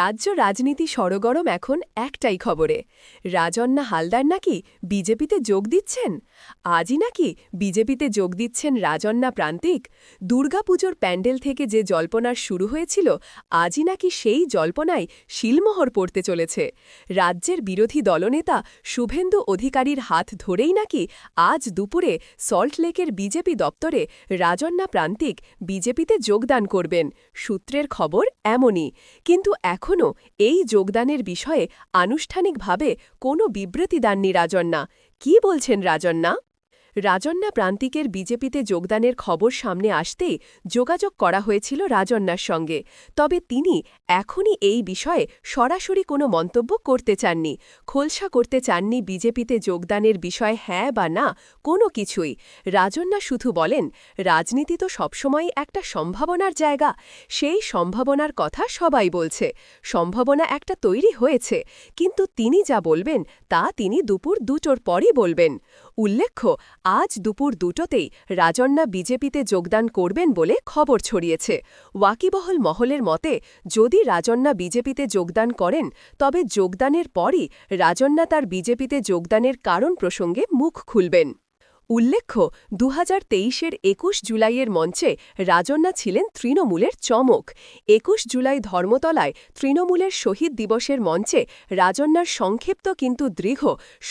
রাজ্য রাজনীতি সরগরম এখন একটাই খবরে। রাজন্না হালদার নাকি বিজেপিতে যোগ দিচ্ছেন? আজই নাকি বিজেপিতে যোগ দিচ্ছেন রাজন্না প্রান্তিক? দুর্গাপুজোর প্যান্ডেল থেকে যে জল্পনার শুরু হয়েছিল, আজই নাকি সেই জল্পনায় শিলমোহর পড়তে চলেছে। রাজ্যের বিরোধী দলনেতা শুভেন্দু অধিকারীর হাত ধরেই নাকি আজ দুপুরে সল্টলেকের বিজেপি দপ্তরে রাজন্না প্রান্তিক বিজেপিতে যোগদান করবেন। সূত্রের খবর এমনই। কিন্তু এখনও এই যোগদানের বিষয়ে আনুষ্ঠানিকভাবে কোনো বিবৃতি দেননি রাজন্না। কি বলছেন রাজন্না? রাজন্না প্রান্তিকের বিজেপিতে যোগদানের খবর সামনে আসতেই যোগাযোগ করা হয়েছিল রাজন্নার সঙ্গে। তবে তিনি এখনই এই বিষয়ে সরাসরি কোনো মন্তব্য করতে চাননি। খোলসা করতে চাননি বিজেপিতে যোগদানের বিষয়ে হ্যাঁ বা না, কোনো কিছুই। রাজন্না শুধু বলেন, রাজনীতি তো সবসময় একটা সম্ভাবনার জায়গা। সেই সম্ভাবনার কথা সবাই বলছে। সম্ভাবনা একটা তৈরি হয়েছে। কিন্তু তিনি যা বলবেন, তা তিনি দুপুর দুটোর পরই বলবেন। উল্লেখ্য, আজ দুপুর দুটোতেই রাজন্না বিজেপিতে যোগদান করবেন বলে খবর ছড়িয়েছে। ওয়াকিবহল মহলের মতে, যদি রাজন্না বিজেপিতে যোগদান করেন, তবে যোগদানের পরই রাজন্না তার বিজেপিতে যোগদানের কারণ প্রসঙ্গে মুখ খুলবেন। উল্লেখ্য দু হাজার তেইশের একুশ জুলাইয়ের মঞ্চে রাজন্না ছিলেন তৃণমূলের চমক। একুশ জুলাই ধর্মতলায় তৃণমূলের শহীদ দিবসের মঞ্চে রাজন্নার সংক্ষিপ্ত কিন্তু দৃঢ়,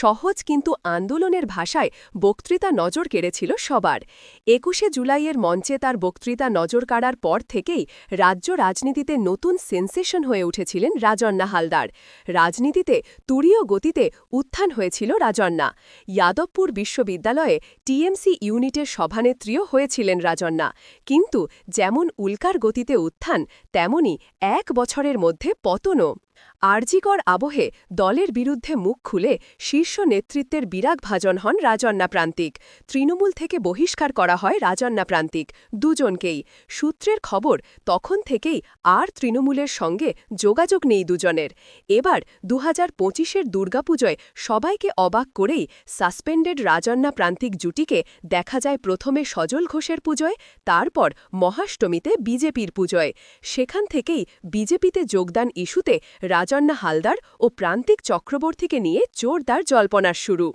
সহজ কিন্তু আন্দোলনের ভাষায় বক্তৃতা নজর কেড়েছিল সবার। একুশে জুলাইয়ের মঞ্চে তার বক্তৃতা নজর কাড়ার পর থেকেই রাজ্য রাজনীতিতে নতুন সেন্সেশন হয়ে উঠেছিলেন রাজন্না হালদার। রাজনীতিতে তুরীয় গতিতে উত্থান হয়েছিল রাজন্না। যাদবপুর বিশ্ববিদ্যালয়ে টিএমসি ইউনিটের সভানেত্রীও হয়েছিলেন রাজন্না। কিন্তু যেমন উল্কার গতিতে উত্থান, তেমনি এক বছরের মধ্যে পতনও। আরজিকর আবহে দলের বিরুদ্ধে মুখ খুলে শীর্ষ নেতৃত্বের বিরাগ ভাজন হন রাজন্না প্রান্তিক। তৃণমূল থেকে বহিষ্কার করা হয় রাজন্না প্রান্তিক দুজনকেই। সূত্রের খবর, তখন থেকেই আর তৃণমূলের সঙ্গে যোগাযোগ নেই দুজনের। এবার দু হাজার পঁচিশের দুর্গাপুজোয় সবাইকে অবাক করেই সাসপেন্ডেড রাজন্না প্রান্তিক জুটিকে দেখা যায় প্রথমে সজল ঘোষের পুজোয়, তারপর মহাষ্টমীতে বিজেপির পুজোয়। সেখান থেকেই বিজেপিতে যোগদান ইস্যুতে রাজন্না হালদার ও প্রান্তিক চক্রবর্তীকে নিয়ে জোরদার জল্পনার শুরু।